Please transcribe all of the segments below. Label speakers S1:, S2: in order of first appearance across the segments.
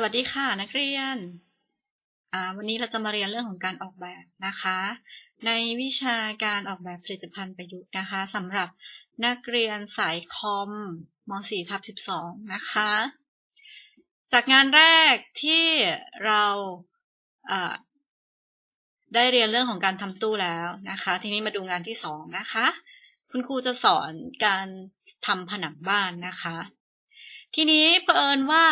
S1: สวัสดีค่ะนักเรียนอ่าวันนี้เราจะมาเรียนเรื่องของการออกแบบนะคะ ในวิชาการออกแบบผลิตภัณฑ์ประยุกต์นะคะสำหรับนักเรียนสายคอมม .4 ทับ12 นะคะ จากงานแรกที่เราอ่าได้เรียนเรื่องของการทำตู้แล้วนะคะ ทีนี้มาดูงานที่สองนะคะ คุณครูจะสอนการทำผนังบ้านนะคะ ทีนี้เผอิญว่า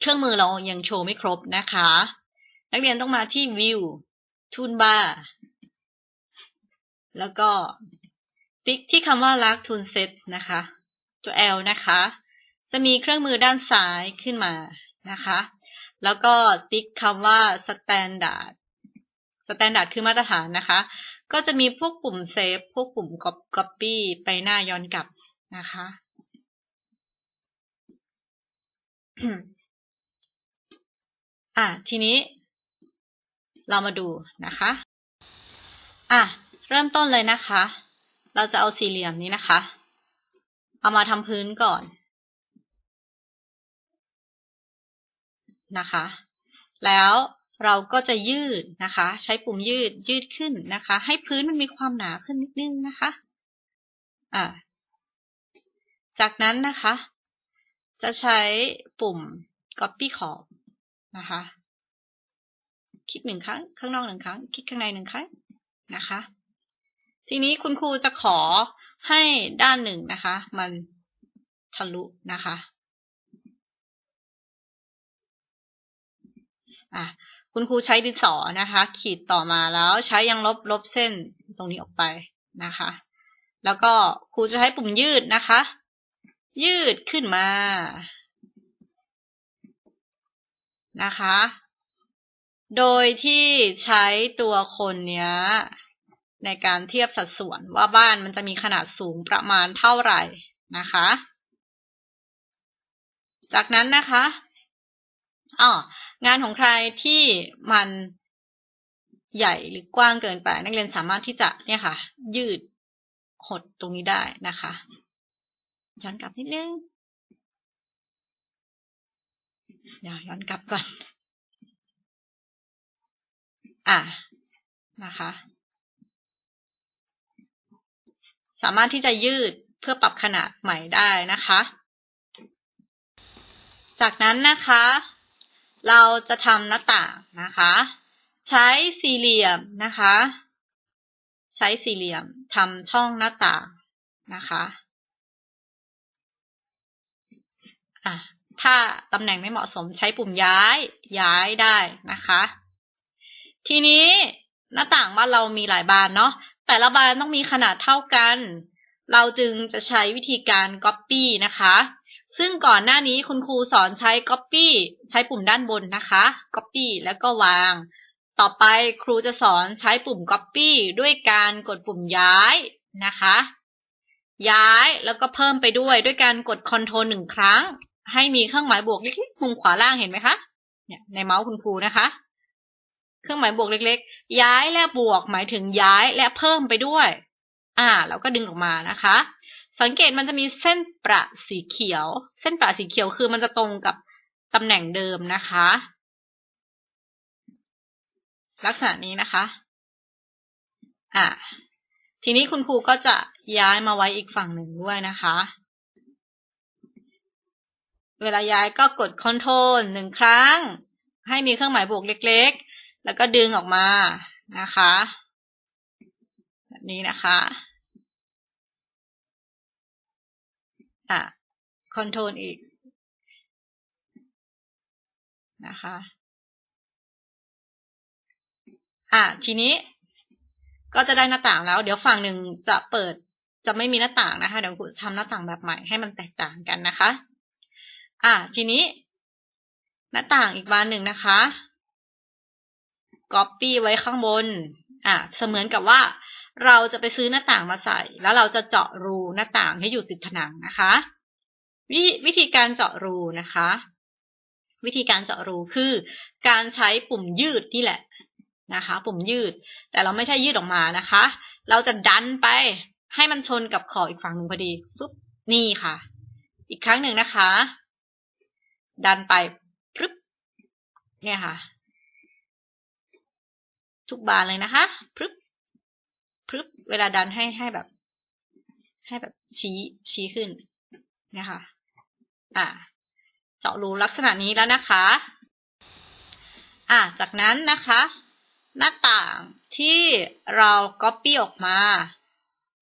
S1: เครื่องมือเรายังโชว์ไม่ครบนะคะ นักเรียนต้องมาที่ View Toolbar แล้วก็ติ๊กที่คำว่า l a g Tool Set นะคะ ตัว L นะคะ จะมีเครื่องมือด้านซ้ายขึ้นมานะคะ แล้วก็ติ๊กคำว่า Standard Standard คือมาตรฐานนะคะ ก็จะมีพวกปุ่ม Save พวกปุ่ม Copy ไปหน้าย้อนกลับนะคะ อะทีนี้ เรามาดูนะคะ อะเริ่มต้นเลยนะคะ เราจะเอาสี่เหลี่ยมนี้นะคะ เอามาทำพื้นก่อนนะคะ แล้วเราก็จะยืดนะคะ ใช้ปุ่มยืดยืดขึ้นนะคะ ให้พื้นมันมีความหนาขึ้นนิดนึงนะคะ อะจากนั้นนะคะ จะใช้ปุ่ม copy ขอบ นะคะ คลิกหนึ่งครั้ง ข้างนอกหนึ่งครั้ง คลิกข้างในหนึ่งครั้งนะคะ ทีนี้คุณครูจะขอให้ด้านหนึ่งนะคะ มันทะลุนะคะอะคุณครูใช้ดินสอนะคะ ขีดต่อมาแล้วใช้ยังลบลบเส้นตรงนี้ออกไปนะคะ แล้วก็ครูจะใช้ปุ่มยืดนะคะ ยืดขึ้นมา นะคะ โดยที่ใช้ตัวคนเนี้ยในการเทียบสัดส่วนว่าบ้านมันจะมีขนาดสูงประมาณเท่าไหร่นะคะ จากนั้นนะคะอ๋องานของใครที่มันใหญ่หรือกว้างเกินไป นักเรียนสามารถที่จะเนี่ยค่ะ ยืดหดตรงนี้ได้นะคะ ย้อนกลับนิดนึง เดี๋ยวย้อนกลับก่อน อะนะคะ สามารถที่จะยืดเพื่อปรับขนาดใหม่ได้นะคะ จากนั้นนะคะ เราจะทำหน้าต่างนะคะ ใช้สี่เหลี่ยมนะคะ ใช้สี่เหลี่ยมทำช่องหน้าต่างนะคะ อะ ถ้าตำแหน่งไม่เหมาะสมใช้ปุ่มย้ายย้ายได้นะคะ ทีนี้หน้าต่างบ้านเรามีหลายบานเนาะแต่ละบานต้องมีขนาดเท่ากัน เราจึงจะใช้วิธีการ Copy นะคะ ซึ่งก่อนหน้านี้คุณครูสอนใช้ Copy ใช้ปุ่มด้านบนนะคะ Copy แล้วก็วาง ต่อไปครูจะสอนใช้ปุ่ม Copy ด้วยการกดปุ่มย้ายนะคะ ย้ายแล้วก็เพิ่มไปด้วยด้วยการกด Ctrl หนึ่งครั้ง ให้มีเครื่องหมายบวกเล็กๆมุมขวาล่างเห็นไหมคะเนี่ยในเมาส์คุณครูนะคะ เครื่องหมายบวกเล็ก ๆ ย้ายและบวกหมายถึงย้ายและเพิ่มไปด้วย อ่าแล้วก็ดึงออกมานะคะ สังเกตมันจะมีเส้นประสีเขียว เส้นประสีเขียวคือมันจะตรงกับตำแหน่งเดิมนะคะ ลักษณะนี้นะคะ อ่าทีนี้คุณครูก็จะย้ายมาไว้อีกฝั่งหนึ่งด้วยนะคะ เวลาย้ายก็กด Ctrl หนึ่งครั้ง ให้มีเครื่องหมายบวกเล็กๆ แล้วก็ดึงออกมานะคะ แบบนี้นะคะอะ Ctrl อีกนะคะอะทีนี้ก็จะได้หน้าต่างแล้ว เดี๋ยวฝั่งหนึ่งจะเปิดจะไม่มีหน้าต่างนะคะ เดี๋ยวครูทำหน้าต่างแบบใหม่ให้มันแตกต่างกันนะคะ อะทีนี้ หน้าต่างอีกบานหนึ่งนะคะ Copy ไว้ข้างบน อะเสมือนกับว่า เราจะไปซื้อหน้าต่างมาใส่ แล้วเราจะเจาะรูหน้าต่างให้อยู่ติดผนังนะคะวิวิธีการเจาะรูนะคะ วิธีการเจาะรูคือ การใช้ปุ่มยืดนี่แหละนะคะ ปุ่มยืด แต่เราไม่ใช่ยืดออกมานะคะ เราจะดันไปให้มันชนกับขอบอีกฝั่งหนึ่งพอดีฟึบนี่ค่ะ อีกครั้งหนึ่งนะคะ ดันไปพรึบเนี่ยค่ะ ทุกบานเลยนะคะพรึบพรึบเวลาดันให้ให้แบบ ให้แบบชี้ชี้ขึ้นเนี่ยค่ะ อ่า เจาะรูลักษณะนี้แล้วนะคะ อ่าจากนั้นนะคะ หน้าต่างที่เรา copy ออกมา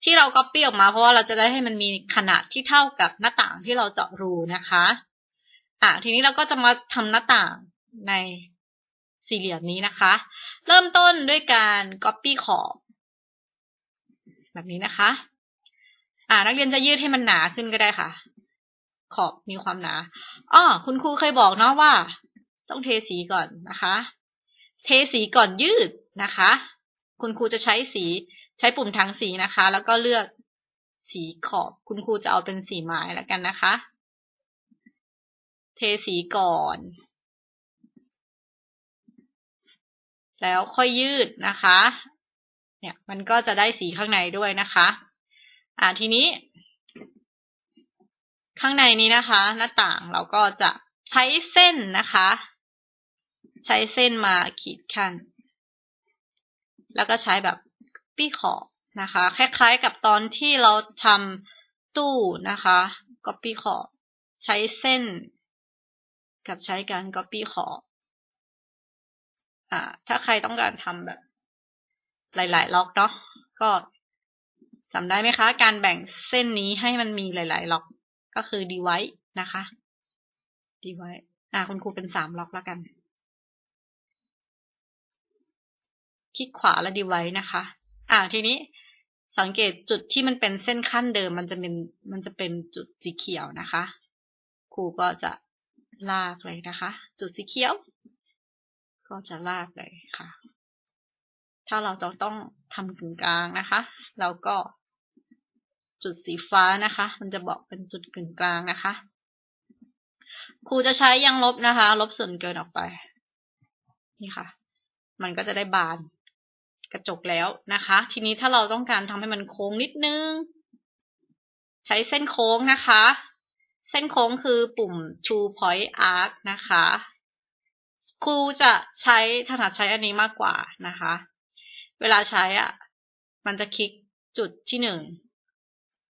S1: ที่เรา copy ออกมาเพราะว่าเราจะได้ให้มันมีขนาดที่เท่ากับหน้าต่างที่เราเจาะรูนะคะ อ่าทีนี้เราก็จะมาทำหน้าต่างในสี่เหลี่ยมนี้นะคะ เริ่มต้นด้วยการ copy ขอบ แบบนี้นะคะ อ่านักเรียนจะยืดให้มันหนาขึ้นก็ได้ค่ะ ขอบมีความหนาอ้อคุณครูเคยบอกเนาะว่า ต้องเทสีก่อนนะคะ เทสีก่อนยืดนะคะ คุณครูจะใช้สีใช้ปุ่มทางสีนะคะ แล้วก็เลือกสีขอบ คุณครูจะเอาเป็นสีไม้แล้วกันนะคะ เทสีก่อน แล้วค่อยยืดนะคะ เนี่ยมันก็จะได้สีข้างในด้วยนะคะ อ่าทีนี้ ข้างในนี้นะคะ หน้าต่างเราก็จะใช้เส้นนะคะ ใช้เส้นมาขีดขั้น แล้วก็ใช้แบบปี้ขอบนะคะ คล้ายๆกับตอนที่เราทำตู้นะคะ ก็ปี้ขอบใช้เส้น กับใช้การก็ปี้ขอบอ่า ถ้าใครต้องการทำแบบ หลาย ๆ ล็อกเนาะก็จำได้ไหมคะ การแบ่งเส้นนี้ให้มันมีหลาย ๆ ล็อกก็คือดีไว้นะคะดีไว้อ่าคุณครูเป็นสามล็อกแล้วกัน คลิกขวาแล้วดีไว้นะคะ อ่าทีนี้สังเกตจุดที่มันเป็นเส้นขั้นเดิม มันจะเป็นมันจะเป็นจุดสีเขียวนะคะ ครูก็จะ ลากเลยนะคะ จุดสีเขียว ก็จะลากเลยค่ะ ถ้าเราต้องต้องทำกึ่งกลางนะคะเราก็จุดสีฟ้านะคะ มันจะบอกเป็นจุดกึ่งกลางนะคะ ครูจะใช้ยางลบนะคะ ลบส่วนเกินออกไป นี่ค่ะ มันก็จะได้บานกระจกแล้วนะคะ ทีนี้ถ้าเราต้องการทำให้มันโค้งนิดนึง ใช้เส้นโค้งนะคะ เส้นโค้งคือปุ่ม two point arc นะคะ ครูจะใช้ถนัดใช้อันนี้มากกว่านะคะ เวลาใช้อะ มันจะคลิกจุดที่หนึ่ง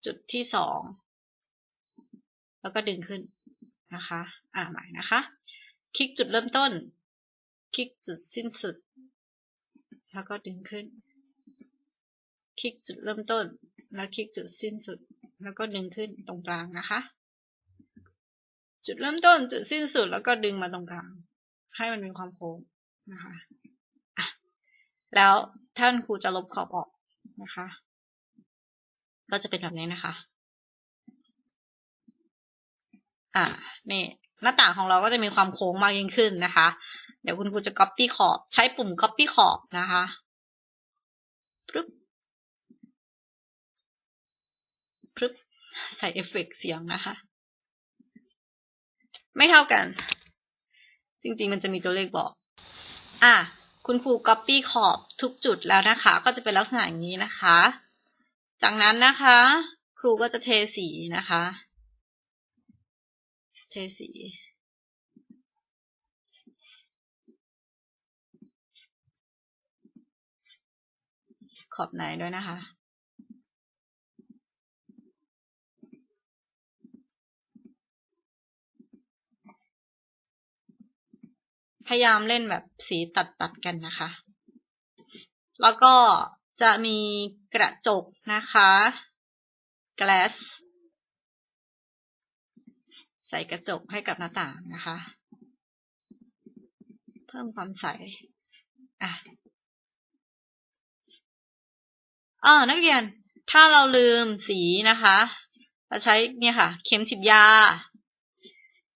S1: จุดที่สอง แล้วก็ดึงขึ้นนะคะ อ่าใหม่นะคะ คลิกจุดเริ่มต้น คลิกจุดสิ้นสุด แล้วก็ดึงขึ้น คลิกจุดเริ่มต้น แล้วคลิกจุดสิ้นสุด แล้วก็ดึงขึ้นตรงกลางนะคะ จุดเริ่มต้นจุดสิ้นสุดแล้วก็ดึงมาตรงกลาง ให้มันมีความโค้งนะคะะแล้วท่านครูจะลบขอบออกนะคะ ก็จะเป็นแบบนี้นะคะ อ่า นี่ หน้าต่างของเราก็จะมีความโค้งมากยิ่งขึ้นนะคะ เดี๋ยวคุณครูจะ copy ขอบ ใช้ปุ่ม copy ขอบนะคะปึ๊บปึ๊บใส่เอฟเฟกต์เสียงนะคะ ไม่เท่ากัน จริงๆ มันจะมีตัวเลขบอก อะ คุณครู copy ขอบทุกจุดแล้วนะคะ ก็จะเป็นลักษณะอย่างนี้นะคะ จากนั้นนะคะ ครูก็จะเทสีนะคะ เทสี ขอบไหนด้วยนะคะ พยายามเล่นแบบสีตัดตัดกันนะคะ แล้วก็จะมีกระจกนะคะ glass ใส่กระจกให้กับหน้าต่างนะคะ เพิ่มความใส อะเออนักเรียน ถ้าเราลืมสีนะคะ เราใช้เนี่ยค่ะ เข็มฉีดยา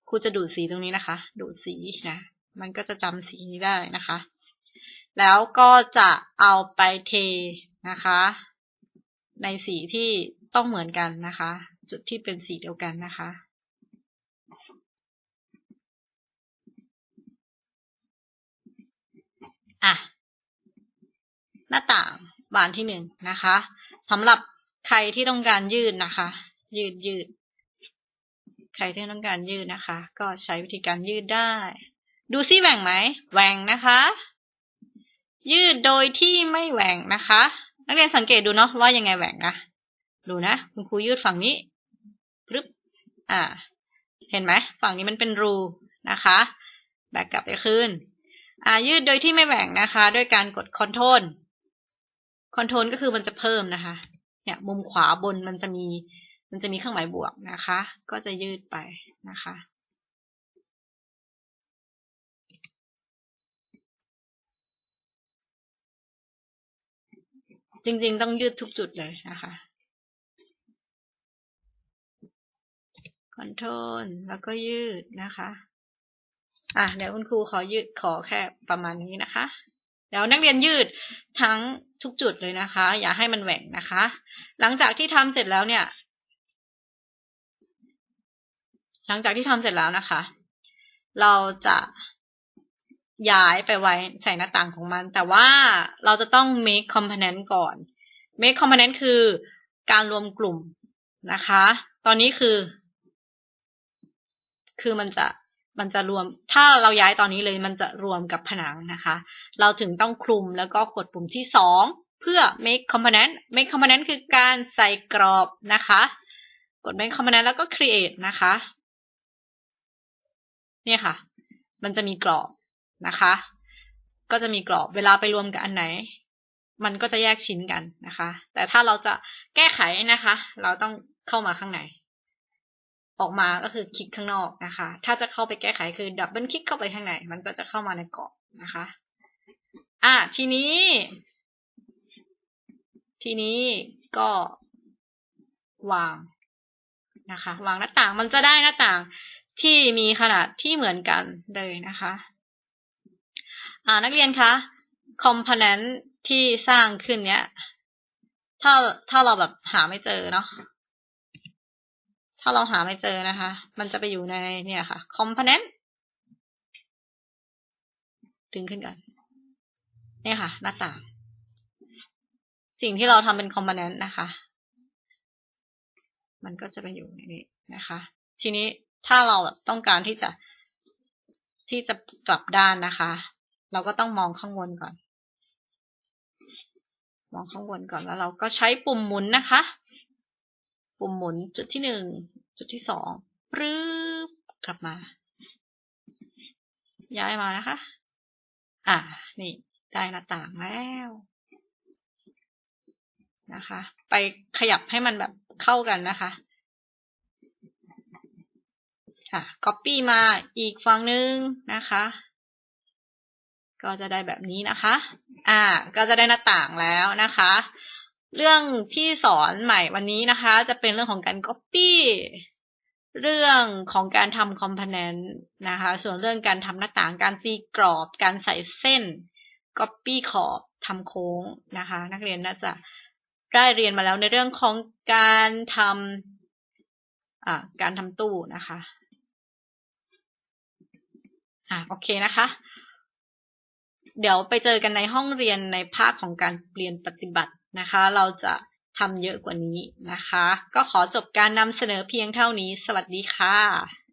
S1: ครูจะดูดสีตรงนี้นะคะ ดูดสีนะ มันก็จะจำสีนี้ได้นะคะ แล้วก็จะเอาไปเทนะคะ ในสีที่ต้องเหมือนกันนะคะ จุดที่เป็นสีเดียวกันนะคะอะหน้าต่างบานที่หนึ่งนะคะสำหรับใครที่ต้องการยืดนะคะ ยืดยืด ใครที่ต้องการยืดนะคะ ก็ใช้วิธีการยืดได้ ดูซิแหว่งไหมแหว่งนะคะ ยืดโดยที่ไม่แหว่งนะคะ นักเรียนสังเกตดูเนาะว่ายังไงแหว่งนะดูนะคุณครูยืดฝั่งนี้ปึ๊บอ่า เห็นไหมฝั่งนี้มันเป็นรูนะคะแบกกลับไปคืนอ่ายืดโดยที่ไม่แหว่งนะคะ ด้วยการกดคอนโทรลคอนโทรลก็คือมันจะเพิ่มนะคะ เนี่ย มุมขวาบนมันจะมี มันจะมีเครื่องหมายบวกนะคะ ก็จะยืดไปนะคะ จริง ๆ ต้องยืดทุกจุดเลยนะคะคอนโทรลแล้วก็ยืดนะคะ อะเดี๋ยวคุณครูขอยืดขอแค่ประมาณนี้นะคะเดี๋ยวนักเรียนยืดทั้งทุกจุดเลยนะคะ อย่าให้มันแหว่งนะคะ หลังจากที่ทำเสร็จแล้วเนี่ย หลังจากที่ทำเสร็จแล้วนะคะ เราจะ ย้ายไปไว้ใส่หน้าต่างของมัน แต่ว่าเราจะต้อง make component ก่อน make component คือการรวมกลุ่มนะคะ ตอนนี้คือ คือมันจะมันจะรวม ถ้าเราย้ายตอนนี้เลยมันจะรวมกับผนังนะคะ เราถึงต้องคลุมแล้วก็กดปุ่มที่สองเพื่อ make component make component คือการใส่กรอบนะคะ กด make component แล้วก็ create นะคะ เนี่ยค่ะ มันจะมีกรอบ นะคะ ก็จะมีกรอบเวลาไปรวมกับอันไหน มันก็จะแยกชิ้นกันนะคะ แต่ถ้าเราจะแก้ไขนะคะ เราต้องเข้ามาข้างในออกมาก็คือคลิกข้างนอกนะคะ ถ้าจะเข้าไปแก้ไขคือดับเบิลคลิกเข้าไปข้างในมันก็จะเข้ามาในกรอบนะคะ อะทีนี้ ทีนี้ก็วางนะคะ วางหน้าต่างมันจะได้หน้าต่างที่มีขนาดที่เหมือนกันเลยนะคะ อ่านักเรียนคะ component ที่สร้างขึ้นเนี้ย ถ้าถ้าเราแบบหาไม่เจอเนาะถ้าเราหาไม่เจอนะคะ มันจะไปอยู่ในเนี่ยค่ะ component ดึงขึ้นกันเนี่ยค่ะ หน้าต่าง สิ่งที่เราทำเป็น component นะคะ มันก็จะไปอยู่ในนี้นะคะ ทีนี้ถ้าเราแบบต้องการที่จะที่จะกลับด้านนะคะ เราก็ต้องมองข้างบนก่อน มองข้างบนก่อนแล้วเราก็ใช้ปุ่มหมุนนะคะ ปุ่มหมุนจุดที่หนึ่งจุดที่สองปรื๊บกลับมา ย้ายมานะคะ อ่า นี่ได้หน้าต่างแล้วนะคะ ไปขยับให้มันแบบเข้ากันนะคะค่ะ copy มาอีกฝั่งนึงนะคะ ก็จะได้แบบนี้นะคะ อ่า ก็จะได้หน้าต่างแล้วนะคะ เรื่องที่สอนใหม่วันนี้นะคะ จะเป็นเรื่องของการ copy เรื่องของการทำ component นะคะ ส่วนเรื่องการทำหน้าต่าง การตีกรอบ การใส่เส้น copy ขอบทำโค้งนะคะ นักเรียนน่าจะได้เรียนมาแล้วในเรื่องของการทำอ่าการทำตู้นะคะ อ่าโอเคนะคะ เดี๋ยวไปเจอกันในห้องเรียนในภาคของการเรียนปฏิบัตินะคะ เราจะทำเยอะกว่านี้นะคะ ก็ขอจบการนำเสนอเพียงเท่านี้ สวัสดีค่ะ